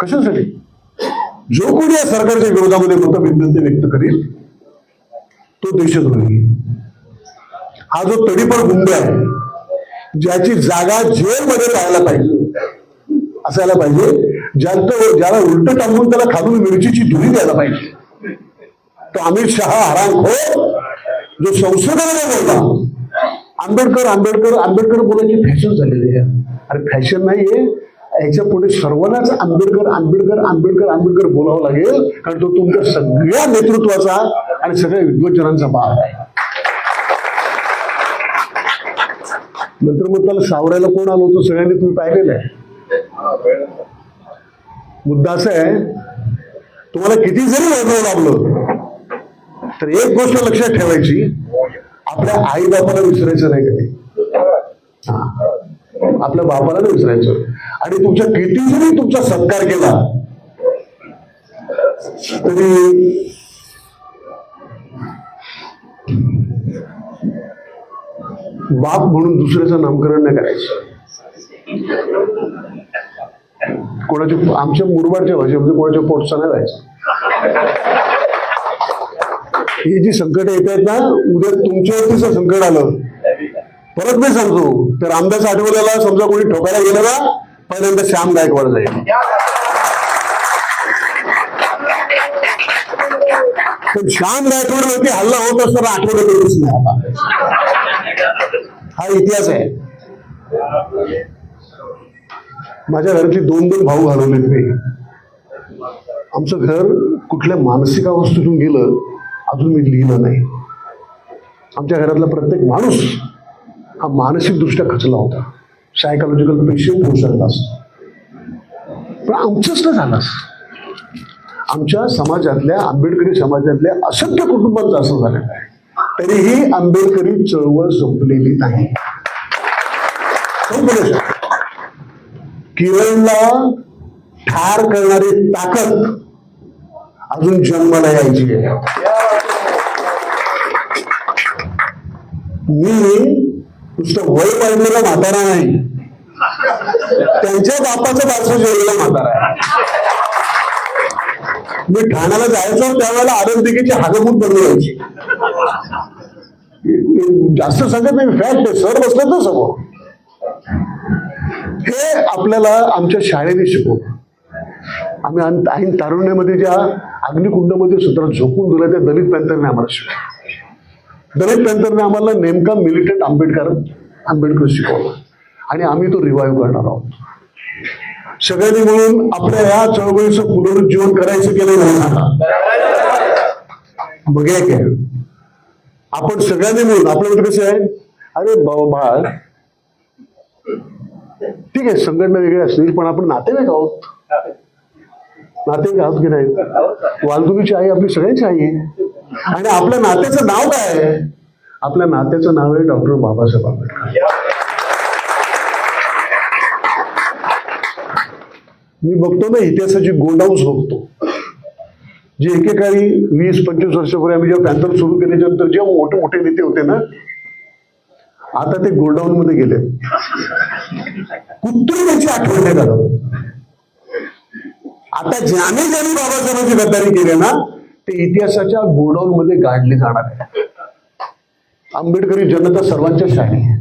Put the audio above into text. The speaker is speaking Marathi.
कशासाठी? जो कोणी या सरकारच्या विरोधामध्ये मतभिन्नते व्यक्त करेल तो देशद्रोही. हा जो तडीपर गुंड आहे ज्याची जागा जेलमध्ये राहायला पाहिजे असायला पाहिजे ज्यांचं ज्याला उलट टाकून त्याला खालून मिरचीची धुरी द्यायला पाहिजे. तो अमित शहा हराम हो जो संसदेमध्ये बोलला आंबेडकर आंबेडकर आंबेडकर बोलायची फॅशन झालेली आहे. अरे फॅशन नाहीये याच्यापुढे सर्वांनाच आंबेडकर आंबेडकर आंबेडकर आंबेडकर बोलावं लागेल. कारण तो तुमच्या सगळ्या नेतृत्वाचा आणि सगळ्या विद्वजनांचा भाग आहे. नंतर मग त्याला सावरायला कोण आलो होतो? सगळ्यांनी तुम्ही पाहिलेलं आहे. मुद्दा असा आहे तुम्हाला किती जरी वैभव लाभलं तर एक गोष्ट लक्षात ठेवायची आपल्या आई बापाला विसरायचं नाही कधी. हा. आपल्या बापाला नाही विसरायचं. आणि तुमच्या किती जरी तुमचा सत्कार केला तरी बाप म्हणून दुसऱ्याचं नामकरण नाही करायचं. कोणाच्या आमच्या मुरबाडच्या भाषेमध्ये कोणाच्या पोटचा नाही जायचं. ही जी संकट येत आहेत ना उद्या तुमच्यावरतीच संकट आलं परत मी सांगतो तर रामदास आठवल्याला समजा कोणी ठोकायला गेलं ना पहिल्यांदा श्याम गायकवाड जाईल. पण श्याम गायकवाड वरती हल्ला होत असताना आठवलं करूच नाही हा इतिहास आहे. माझ्या घरातली दोन दोन भाऊ घालवलेत मी. आमचं घर कुठल्या मानसिक अवस्थेतून गेलं अजून मी लिहिलं नाही. आमच्या घरातला प्रत्येक माणूस हा मानसिक दृष्ट्या खचला होता. सायकोलॉजिकल पेशंट होऊ शकलास पण आमचंच ना झालं असतं. आमच्या समाजातल्या आंबेडकरी समाजातल्या असंख्य कुटुंबांचं असं झालेलं आहे तरीही आंबेडकरी चळवळ संपलेली नाही. संपलेली नाही. किरणला ठार करणारी ताकद अजून जन्माला यायची आहे. मी नुसतं वय पडलेला म्हातारा नाही. त्यांच्या बापाचं बाजू जेवलेला म्हातारा आहे. मी ठाण्याला जायचो त्यावेळेला आरोग्यकीची हागमूत बनली व्हायची. जास्त सांगत नाही फॅक्ट सर बसले ना समोर. हे आपल्याला आमच्या शाळेने शिकवलं. आम्ही ऐन तारुण्यामध्ये ज्या अग्निकुंडामध्ये सुद्धा झोपून दिलं त्या दलित पॅंथरने आम्हाला शिकवलं. दलित पॅन्थरने आम्हाला नेमका मिलिटंट आंबेडकर आंबेडकर शिकवला. आणि आम्ही तो रिवाईव्ह करणार आहोत. सगळ्यांनी मिळून आपल्या या चळवळीचं पुनरुज्जीवन करायचं की नाही बघ काय आपण सगळ्यांनी मिळून आपल्यामध्ये कसे आहे? अरे बाबा बाळ. ठीक आहे संघटना वेगळी असतील पण आपण नातेवाईक आहोत. नातेवाईक आहोत की नाही? वालदुरीची आई आपली सगळ्यांची आई आहे. आणि आपल्या नात्याचं नाव काय आहे? आपल्या नात्याचं नाव आहे डॉक्टर बाबासाहेब आंबेडकर. मी बघतो ना इतिहासाची गोंडाऊस बघतो. जे एकेकाळी वीस पंचवीस वर्षापूर्वी आम्ही जेव्हा पॅन्थर सुरू केल्याच्यानंतर जेव्हा मोठे मोठे नेते होते ना आता ते गोडाऊन मध्ये गेले. कुठून त्याची आठवण नाही आता ज्याने ज्याने बाबासाहेबांची गद्दारी केली ना ते इतिहासाच्या गोडाऊनमध्ये गाडले जाणार आहे. आंबेडकरी जनता सर्वांच्या शाणी आहे.